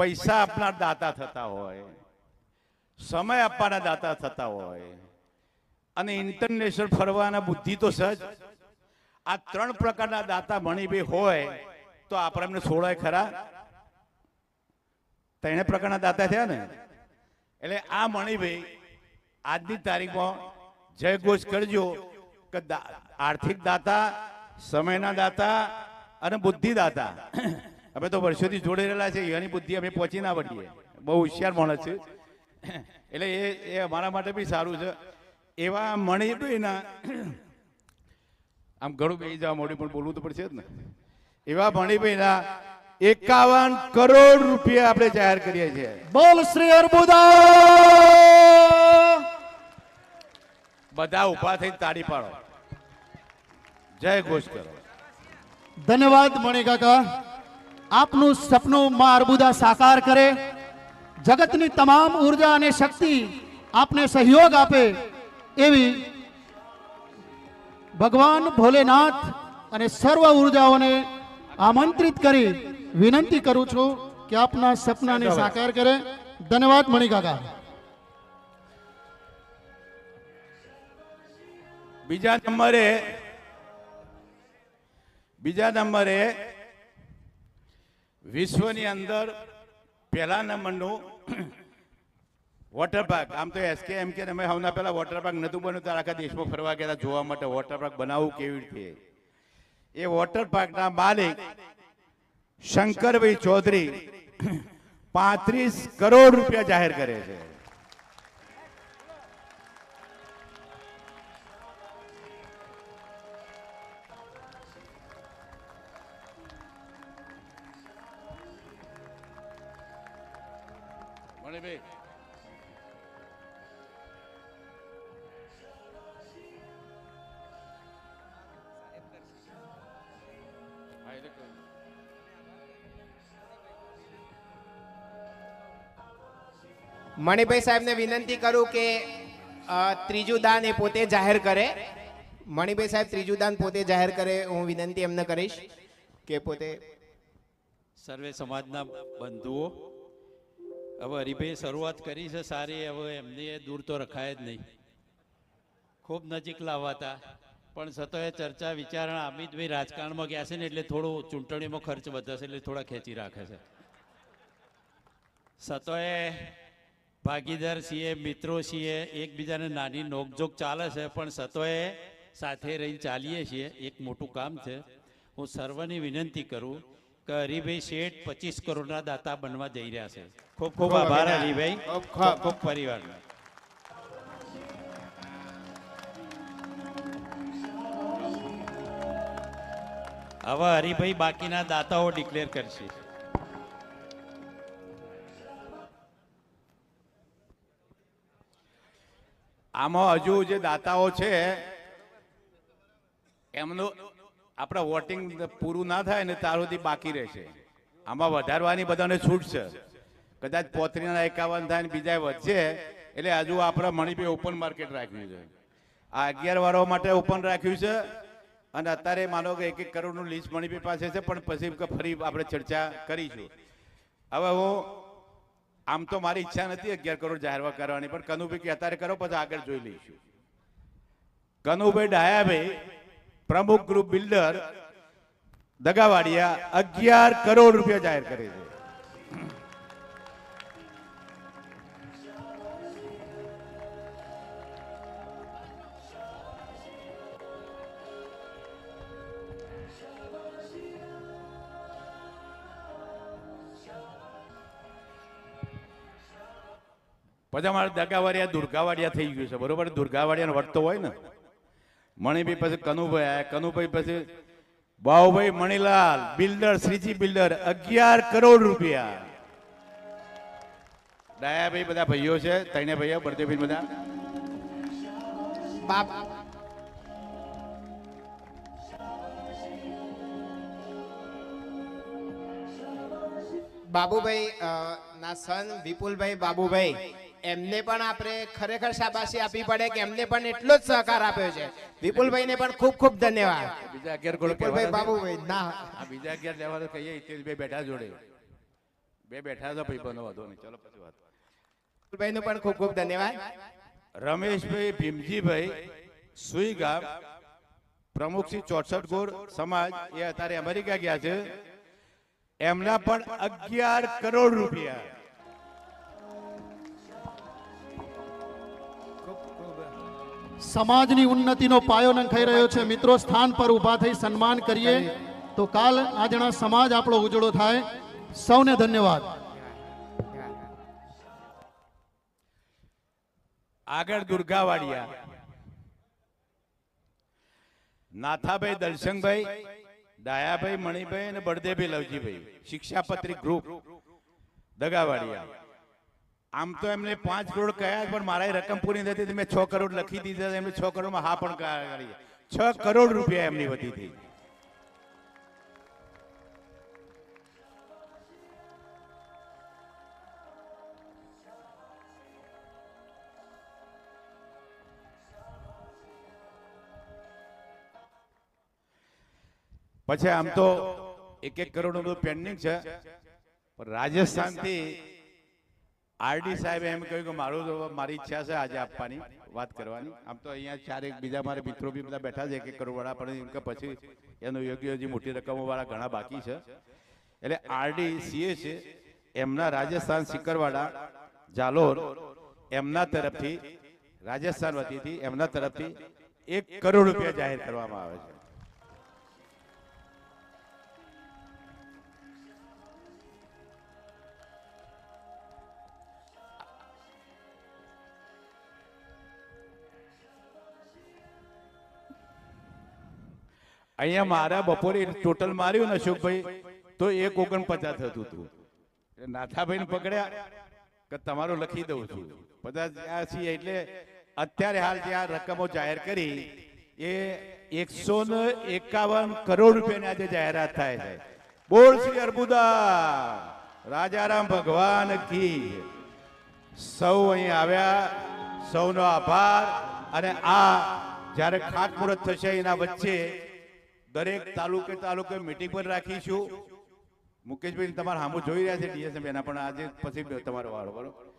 પૈસા આપનાર દાતા થતા હોય, સમય આપવાના દાતા થતા હોય, અને ઇન્ટરનેશનલ ફરવાના બુદ્ધિ તો સજ આ ત્રણ પ્રકારના દાતા મણીભાઈ હોય, તો આપણે એમને છોડાય ખરા? ત્રણે પ્રકારના દાતા થયા ને? એટલે આ મણીભાઈ આજની તારીખમાં જય ઘોષ કરજો કે આર્થિક દાતા, સમયના દાતા અને બુદ્ધિ દાતા. અમે તો વર્ષોથી જોડે રહેલા છે એની બુદ્ધિ અમે પહોંચી ના વળીએ. બહુ હોશિયાર માણસ છે. એટલે એ એ અમારા માટે બી સારું છે. એવા મણીભાઈના આમ ઘણું બેસી જવા મોડી પણ બોલવું તો પડશે જ ને. એવા મણીભાઈના એકાવન કરોડ રૂપિયા આપણે જાહેર કરીએ છીએ. બોલ શ્રી અર્બુદા! બધા ઊભા થઈને તાળી પાડો. જય ઘોષ કરો. ધન્યવાદ મણી કાકા આપનું સપનું માં અર્બુદા સાકાર કરે. જગતની તમામ ઊર્જા અને શક્તિ આપને સહયોગ આપે એવી ભગવાન ભોલેનાથ અને સર્વ ઉર્જાઓને આમંત્રિત કરી વિનંતી કરું છું કે આપના સપનાને સાકાર કરે. ધન્યવાદ મણિકાકા. બીજા નંબરે બીજા નંબરે વિશ્વની અંદર પહેલા નંબરનું વોટર પાર્ક આમ તો એસકે એમ કે અમે હમણાં પહેલા વોટર પાર્ક નતું બન્યું, ત્યારે આખા દેશમાં ફરવા ગયા જોવા માટે. વોટર પાર્ક બનાવવું કેવી રીતે? એ વોટર પાર્કના માલિક શંકરભાઈ ચૌધરી પાંત્રીસ કરોડ રૂપિયા જાહેર કરે છે. મણિભાઈ હા, મણિભાઈ સાહેબને વિનંતી કરું કે ત્રીજું દાન એ પોતે જાહેર કરે. મણિભાઈ સાહેબ ત્રીજું દાન પોતે જાહેર કરે હું વિનંતી એમને કરીશ કે પોતે સર્વે સમાજના બંધુઓ હવે હરિભાઈ શરૂઆત કરી છે, સારી, હવે એમની દૂર તો રખાય જ નહીં. ખૂબ નજીક લાવવાતા પણ છતાં એ ચર્ચા, વિચારણા અમિતભાઈ રાજકારણમાં ગયા છે ને એટલે થોડું ચૂંટણીમાં ખર્ચ વધશે, એટલે થોડા ખેંચી રાખે છે. સતોએ ભાગીદાર છીએ, મિત્રો છીએ, એકબીજાને નાની નોકઝોક ચાલે છે, પણ સતોએ સાથે રહીને ચાલીએ છીએ, એક મોટું કામ છે. હું સર્વની વિનંતી કરું કે હરિભાઈ શેઠ પચીસ કરોડના દાતા બનવા જઈ રહ્યા છે. ખૂબ ખૂબ આભાર હરિભાઈ. ખૂબ ખૂબ ખૂબ હવે હરિભાઈ બાકીના દાતાઓ ડિક્લેર કરશે. આમાં હજુ જે દાતાઓ છે એમનું આપણે વોટિંગ પૂરું ના થાય ને ત્યાર સુધી બાકી રહેશે. આમાં વધારવાની બધાને છૂટ છે. કદાચ પોત્રીના એકાવન થાય ને બીજા વધશે, એટલે હજુ આપણે મણિભાઈ ઓપન માર્કેટ રાખ્યું છે. આ અગિયાર વાળો માટે ઓપન રાખ્યું છે, અને અત્યારે માનો કે એક એક કરોડનું લિસ્ટ મણિભાઈ પાસે છે, પણ પછી ફરી આપણે ચર્ચા કરીશું. હવે હું, આમ તો મારી ઈચ્છા નથી અગિયાર કરોડ જાહેર કરવાની, પણ કનુભાઈ કે, અત્યારે કરો, પછી આગળ જોઈ લઈશું. કનુભાઈ ડાયાભાઈ પ્રમુખ ગ્રુપ બિલ્ડર દગાવાડિયા અગિયાર કરોડ રૂપિયા જાહેર કરે છે. પછી અમારે દગાવાડિયા દુર્ગાવાડિયા થઈ ગયું છે. બરોબર? દુર્ગાવાડિયાનો વર્તો હોય ને. મણિભાઈ પછી કનુભાઈ આયા. કનુભાઈ પછી, બાહુભાઈ મણીલાલ, બિલ્ડર, શ્રીજી બિલ્ડર, અગિયાર કરોડ રૂપિયા. ડાયાભાઈ બધા ભાઈઓ છે તૈને ભાઈઓ બળદેવભાઈ બધા. બાપ. બાબુભાઈ ના, સન વિપુલભાઈ બાબુભાઈ. એમને પણ આપણે ખરેખર શાબાશી આપવી પડે કે એમને પણ એટલો જ સહકાર આપ્યો છે. વિપુલભાઈને પણ ખૂબ ખૂબ ધન્યવાદ. બીજા અગિયાર ગોળ વિપુલભાઈ બાબુભાઈ ના. આ બીજા અગિયાર લેવાનું તો કહીએ ઇતિલભાઈ બેઠા જોડે. બે બેઠા છો ભાઈ બનો વાંધો નહીં. ચલો પછી વાત વિપુલભાઈનું પણ ખૂબ ખૂબ ધન્યવાદ. રમેશભાઈ ભીમજીભાઈ સુઈ ગામ પ્રમુખ શ્રી ચોસઠ ગોળ સમાજ એ અત્યારે અમેરિકા ગયા છે. એમના પણ અગિયાર કરોડ રૂપિયા. સમાજની ઉન્નતિનો પાયો નંખાઈ રહ્યો છે. મિત્રો, સ્થાન પર ઊભા થઈ સન્માન કરીએ તો કાલ આજના સમાજ આપણો ઉજળો થાય. સૌને ધન્યવાદ. આગળ દુર્ગાવાડિયા. નાથાભાઈ દર્શનભાઈ ડાયાભાઈ મણિભાઈ અને બળદેવભાઈ લવજીભાઈ, શિક્ષાપત્રી ગ્રુપ, દગાવાડિયા. આમ તો એમને પાંચ કરોડ કયા પણ મારા રકમ પૂરી નથી મેં છ કરોડ લખી દીધા એમને છ કરોડમાં હા પણ છ કરોડ રૂપિયા એમની વધી હતી પછી આમ તો એક એક કરોડ પેન્ડિંગ છે. પણ રાજસ્થાનથી આરડી સાહેબ એમ કહ્યું કે મારું તો મારી ઈચ્છા છે આજે આપવાની વાત કરવાની. આમ તો અહીંયા ચાર એક બીજા મારા મિત્રો બી બધા બેઠા છે એક એક કરોડ પણ એમ કે પછી એનું યોગ્ય હજી મોટી રકમો વાળા ઘણા બાકી છે. એટલે આરડી સીએ છે એમના રાજસ્થાન સિકરવાડા જાલોર એમના તરફથી રાજસ્થાન વતીથી એમના તરફથી એક કરોડ રૂપિયા જાહેર કરવામાં આવે છે. અહીંયા મારા બપોરે ટોટલ માર્યું ને અશોકભાઈ, તો એક ઓગણપચાસ થતું હતું. નાથાભાઈને પકડ્યા કે તમારું લખી દઉં છું. પચાસ એટલે અત્યારે હાલ જે આ રકમો જાહેર કરી, એ એકસો ને એકાવન કરોડ રૂપિયાની આજે જાહેરાત થાય છે. બોલ શ્રી અર્બુદા, રાજારામ ભગવાન કી સૌ અહીં આવ્યા, સૌનો આભાર. અને આ જ્યારે ખાતમુહૂર્ત થશે એના વચ્ચે દરેક તાલુકે તાલુકે મીટિંગ પણ રાખીશું. મુકેશભાઈ, તમારા સામું જોઈ રહ્યા છે, ડીએસએમ એના પણ આજે પછી તમારો વારો, બરોબર?